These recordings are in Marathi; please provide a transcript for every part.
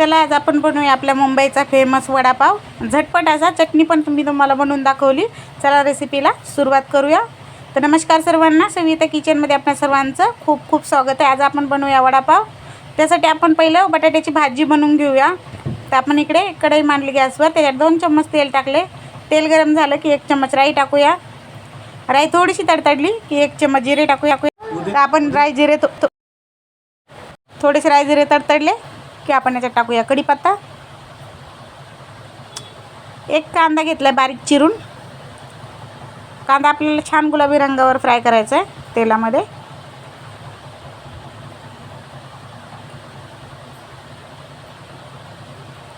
चला आज आपण बनवूया आपल्या मुंबईचा फेमस वडापाव. झटपट असा चटणी पण तुम्ही तुम्हाला बनवून दाखवली. चला रेसिपीला सुरुवात करूया. तर नमस्कार सर्वांना सविता किचनमध्ये आपल्या सर्वांचं खूप खूप स्वागत आहे. आज आपण बनवूया वडापाव. त्यासाठी आपण पहिलं बटाट्याची भाजी बनवून घेऊया. तर आपण इकडे कढई मांडली गॅसवर त्याच्यात दोन चम्मच तेल टाकले. तेल गरम झालं की एक चम्मच राई टाकूया. राई थोडीशी तडतडली की एक चम्मच जिरे टाकूया. तर आपण राई जिरे थोडेसे राय जिरे तडतडले. की आपण याच्यात टाकूया. कढीपत्ता. एक कांदा घेतला आहे बारीक चिरून. कांदा आपल्याला छान गुलाबी रंगावर फ्राय करायचा आहे तेलामध्ये.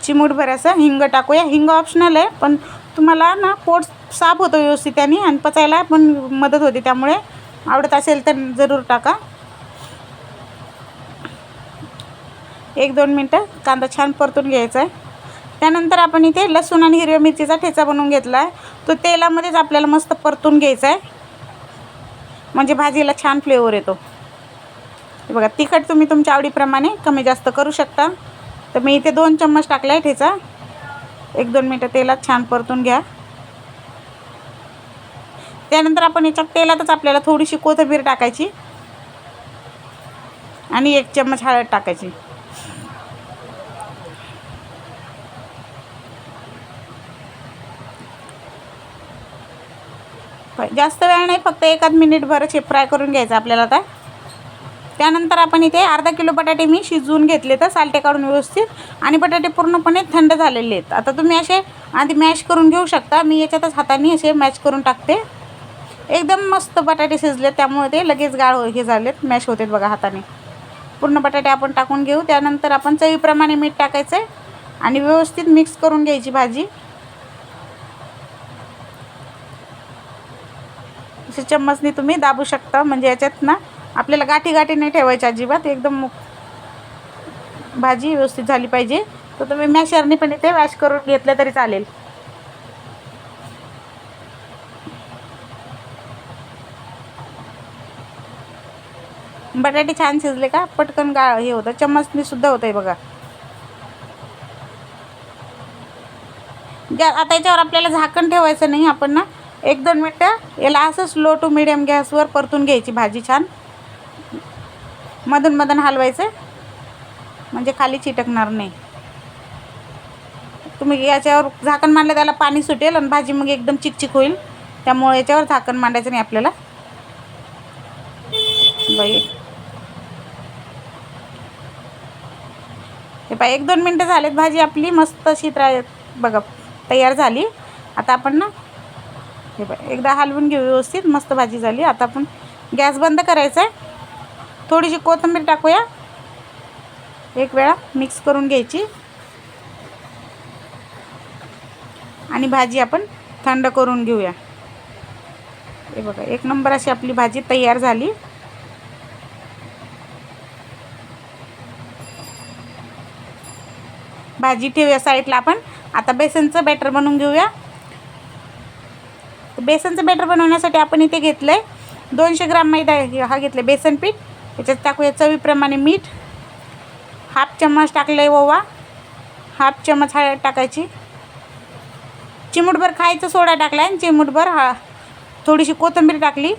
चिमूटभर असं हिंग टाकूया. हिंग ऑप्शनल आहे पण तुम्हाला ना पोट साफ होतो व्यवस्थित त्याने आणि पचायला पण मदत होते त्यामुळे. आवडत असेल तर जरूर टाका. एक दोन मिनटं. कांदा छान परतून घ्यायचा आहे. त्यानंतर आपण इथे लसूण आणि हिरव्या मिरचीचा ठेचा बनवून घेतला आहे. तो तेलामध्येच आपल्याला मस्त परतून घ्यायचा आहे. म्हणजे भाजीला छान फ्लेवर येतो. बघा तिखट तुम्ही तुमच्या आवडीप्रमाणे कमी जास्त करू शकता. तर मी इथे दोन चम्मच टाकला आहे ठेचा. एक दोन मिनटं तेलात छान परतून घ्या. त्यानंतर आपण याच्यात तेलातच आपल्याला थोडीशी कोथिंबीर टाकायची. आणि एक चम्मच हळद टाकायची. जास्त वेळ नाही फक्त एकाच मिनिटभरच हे फ्राय करून घ्यायचं आपल्याला आता. त्यानंतर आपण इथे अर्धा किलो बटाटे मी शिजवून घेतले तर सालटे काढून व्यवस्थित. आणि बटाटे पूर्णपणे थंड झालेले आहेत. आता तुम्ही असे आधी मॅश करून घेऊ शकता. मी याच्यातच हाताने असे मॅश करून टाकते. एकदम मस्त बटाटे शिजले त्यामुळे ते लगेच गाळ हो- हे झालेत. मॅश होतात बघा हाताने. पूर्ण बटाटे आपण टाकून घेऊ. त्यानंतर आपण चवीप्रमाणे मीठ टाकायचं आहे आणि व्यवस्थित मिक्स करून घ्यायची भाजी. असे चम्मचने तुम्ही दाबू शकता. म्हणजे याच्यात ना आपल्याला गाठी गाठी नाही ठेवायची अजिबात. एकदम भाजी व्यवस्थित झाली पाहिजे. तर तुम्ही मॅशरने पण इथे वॅश करून घेतलं तरी चालेल. बटाटे छान शिजले का? पटकन गा हे होतं. चम्मचने सुद्धा होतं आहे बघा. ज्या आता याच्यावर आपल्याला झाकण ठेवायचं नाही. आपण ना एक दोन मिनटं. याला असं स्लो टू मिडियम गॅसवर परतून घ्यायची भाजी छान. मधून मधून हलवायचं. म्हणजे खाली चिटकणार नाही. तुम्ही याच्यावर झाकण मांडलं त्याला पाणी सुटेल आणि भाजी मग एकदम चिकचिक होईल. त्यामुळे याच्यावर झाकण मांडायचं नाही आपल्याला. बाई. हे पाय एक दोन मिनटं झालेत भाजी आपली. मस्त अशी त्रा बघा तयार झाली. आता आपण ना हे एकदा हलवून घेऊ व्यवस्थित मस्त भाजी झाली. आता आपण गॅस बंद करायचा आहे थोडीशी कोथिंबीर टाकूया. एक वेळा मिक्स करून घ्यायची. आणि भाजी आपण थंड करून घेऊया. हे बघा एक नंबर अशी आपली भाजी तयार झाली. भाजी ठेवूया साईडला आपण. आता बेसनचं बॅटर बनवून घेऊया. बेसनचं बेटर बनवण्यासाठी आपण इथे घेतलं आहे दोनशे ग्राम मैदा हे- हा घेतलं बेसन पीठ. याच्यात टाकूया चवीप्रमाणे मीठ. हाफ चम्मच टाकलं आहे ओवा. हाफ चम्मच हळद टाकायची. चिमूटभर खायचं सोडा टाकला आहे आणि चिमूटभर हा थोडीशी कोथिंबीर टाकली.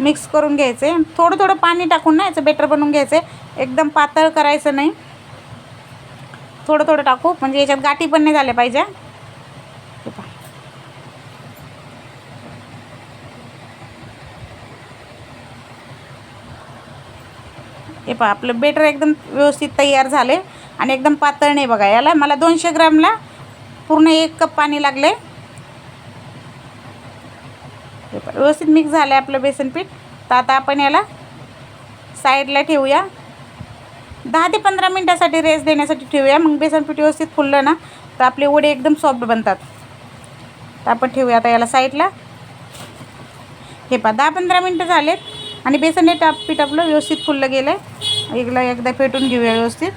मिक्स करून घ्यायचं आहे थोडं थोडं पाणी टाकून ना याचं बेटर बनवून घ्यायचं आहे एकदम पातळ करायचं नाही. थोडं थोडं टाकू. म्हणजे याच्यात गाठी पण नाही झाल्या पाहिजे. हे पहा आपलं बेटर एकदम व्यवस्थित तयार झाले आणि एकदम पातळ नाही बघा याला मला दोनशे ग्रामला पूर्ण एक कप पाणी लागले हे व्यवस्थित मिक्स झालं आहे आपलं बेसन पीठ. तर आता आपण याला साईडला ठेवूया. दहा ते पंधरा मिनटासाठी रेस्ट देण्यासाठी ठेवूया. मग बेसन पीठ व्यवस्थित फुललं ना तर आपले वडे एकदम सॉफ्ट बनतात. तर आपण ठेवूया आता याला साईडला. हे पहा दहा पंधरा मिनटं झालेत. आणि बेसन हे टाप पीठ आपलं व्यवस्थित फुललं गेलं आहे एकला एकदा फेटून घेऊया व्यवस्थित.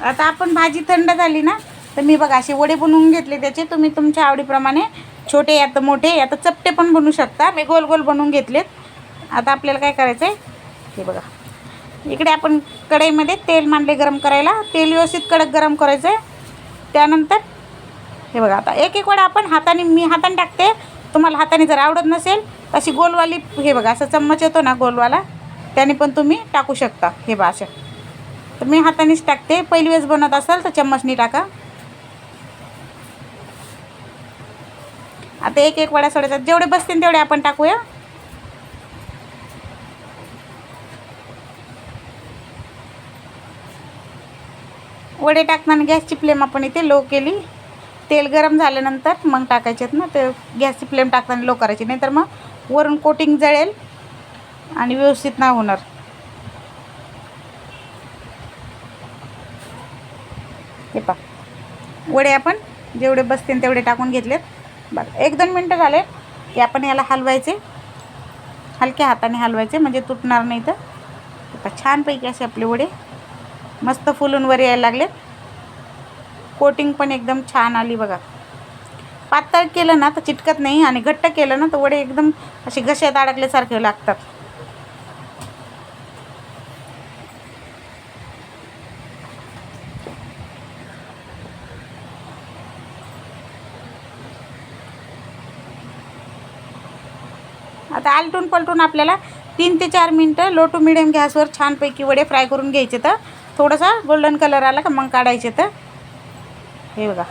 आता आपण भाजी थंड झाली ना तर मी बघा असे वडे बनवून घेतले त्याचे. तुम्ही तुमच्या आवडीप्रमाणे छोटे या तर मोठे या तर चपटे पण बनवू शकता. मी गोल गोल बनवून घेतलेत. आता आपल्याला काय करायचं आहे हे बघा. इकडे आपण कढईमध्ये तेल मांडले गरम करायला. तेल व्यवस्थित कडक गरम करायचं आहे त्यानंतर हे बघा आता एक एक वडा आपण हाताने मी हाताने टाकते. तुम्हाला हाताने जर आवडत नसेल अशी गोलवाली हे बघा असं चम्मच येतो ना गोलवाला त्याने पण तुम्ही टाकू शकता. हे बा अशा तर मी हातानेच टाकते. पहिली वेळेस बनवत असाल तर चम्मचनी टाका. आता एक एक वड्या सोडायचा. जेवढे बसतील तेवढे आपण टाकूया. वडे टाकताना गॅसची फ्लेम आपण इथे लो केली. तेल गरम झाल्यानंतर मग टाकायचे आहेत ना ते गॅसची फ्लेम टाकताना लो करायची नाही तर मग वरून कोटिंग जळेल आणि व्यवस्थित नाही होणार. हे पा वडे आपण जेवढे बसतील तेवढे टाकून घेतलेत. बरं एक दोन मिनटं झाले की आपण याला हलवायचे. हलक्या हाताने हलवायचे म्हणजे तुटणार नाही तर. पहा, छानपैकी असे आपले वडे मस्त फुलून वर यायला लागलेत. कोटिंग पण एकदम छान आली बघा. पातळ केलं ना तर चिटकत नाही आणि घट्ट केलं ना तर वडे एकदम असे घशात अडकल्यासारखे लागतात. आता आलटून पलटून आपल्याला तीन ते चार मिनटं लो टू मिडियम गॅसवर छानपैकी वडे फ्राय करून घ्यायचे तर थोडासा गोल्डन कलर आला का मग काढायचे तर. हे बघा.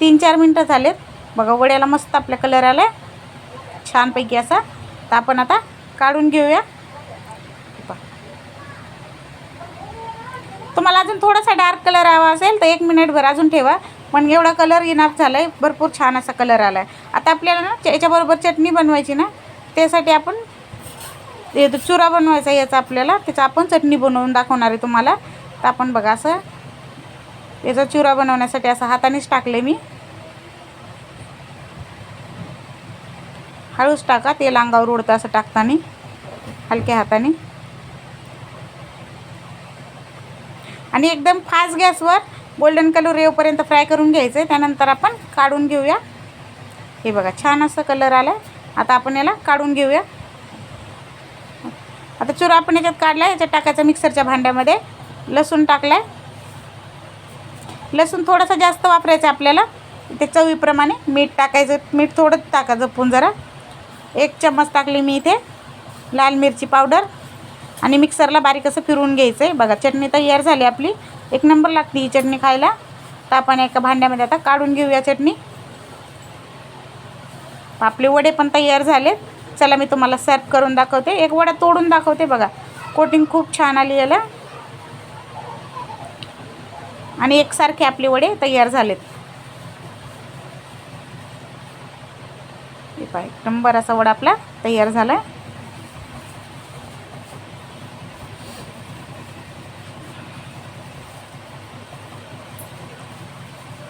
तीन चार मिनटं झालेत. बघा वड्याला मस्त आपल्या कलर आला आहे छानपैकी असा. तर आपण आता काढून घेऊया. तुम्हाला अजून थोडासा डार्क कलर हवा असेल तर एक मिनिटभर अजून ठेवा. पण एवढा कलर इनाफ झाला आहे भरपूर छान असा कलर आला आहे आता आपल्याला ना याच्याबरोबर चटणी बनवायची ना त्यासाठी आपण तो चुरा बनवायचा याचा आपल्याला. त्याचा आपण चटणी बनवून दाखवणार आहे तुम्हाला. तर आपण बघा असं याचा चुरा बनवण्यासाठी असं हातानेच टाकले मी. हळूच टाका तेल अंगावर उडतं असं टाकताना हलक्या हाताने. आणि एकदम फास्ट गॅसवर गोल्डन कलर येऊपर्यंत फ्राय करून घ्यायचं आहे त्यानंतर आपण काढून घेऊया. हे बघा छान असं कलर आला आता आपण याला काढून घेऊया. आता चुरा आपण याच्यात काढला याच्यात टाकायचा मिक्सरच्या भांड्यामध्ये. लसूण टाकला आहे लसूण थोडासा जास्त वापरायचं आहे आपल्याला. ते चवीप्रमाणे मीठ टाकायचं मीठ थोडं टाका जपून जरा. एक चम्मच टाकली मी इथे लाल मिरची पावडर. आणि मिक्सरला बारीक असं फिरवून घ्यायचं आहे बघा चटणी तयार झाली आपली. एक नंबर लागते ही चटणी खायला. तर आपण एका भांड्यामध्ये आता काढून घेऊया चटणी. आपले वडे पण तयार झालेत. चला मी तुम्हाला सर्व करून दाखवते. एक वडा तोडून दाखवते बघा. कोटिंग खूप छान आली याला. आणि एकसारखे आपले वडे तयार झालेत. हे नंबर असा वडा आपला तयार झाला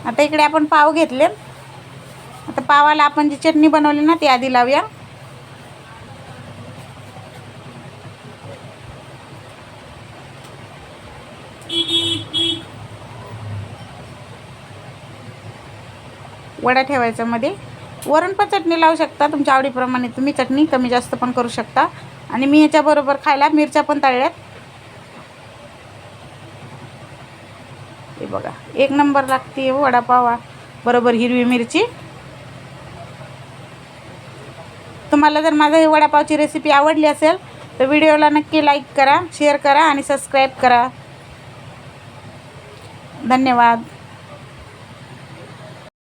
आता इकडे आपण पाव घेतले आता पावाला आपण जी चटणी बनवली ना ती आधी लावूया. वडा ठेवायचा मध्ये. वरून पण चटणी लावू शकता. तुमच्या आवडीप्रमाणे तुम्ही चटणी कमी जास्त पण करू शकता. आणि मी ह्याच्याबरोबर खायला मिरच्या पण तळल्यात. हे बघा एक नंबर लागते हो वडापावा. बरोबर हिरवी मिरची. तुम्हाला जर माझा ही वडापावची रेसिपी आवडली असेल तर व्हिडिओला नक्की लाईक करा शेअर करा आणि सबस्क्राईब करा. धन्यवाद.